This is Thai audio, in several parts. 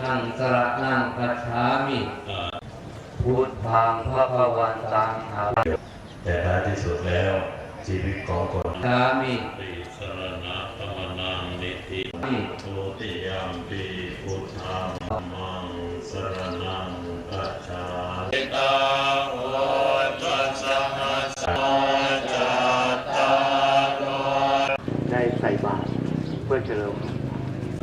ทังสระนังคัจฉามิพุทธังพระพวันตังหาแต่ท้ายที่สุดแล้วชีวิตของคนฉามิติสรณะธรรมนังนิติทุติยามปีพุทธังธัมมังสรณังกัจฉามิตาโอตัสสะสัจจตารโได้ใส่บาตรเพื่อเฉลิม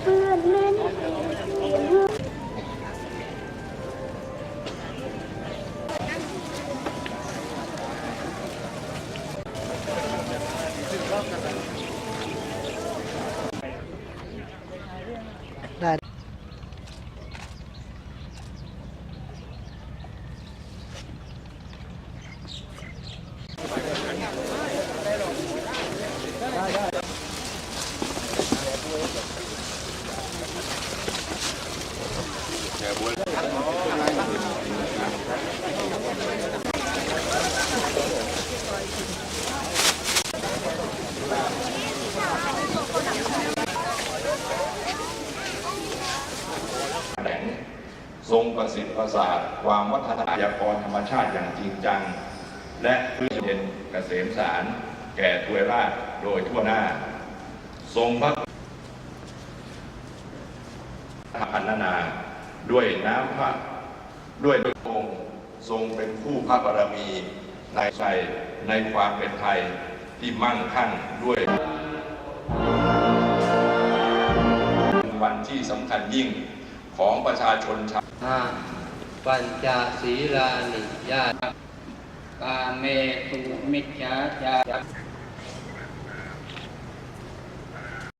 เพื่อนเล่นเสียง แหล่ง ทรงประสิทธิ์ประสาทความวัฒนายากรธรรมชาติอย่างจริงจัง และพื้นเย็นเกษมสาร แก่ทวยราชโดยทั่วหน้า ทรงพระพันนา ด้วยน้ำพระด้วยพระองค์ทรงเป็นผู้พระบารมีในใจในความเป็นไทยที่มั่งคั่งด้วยวันที่สำคัญยิ่ง ของประชาชนชาวห้าปัญจศีลานิยาตกาเมตุมิจฉาจา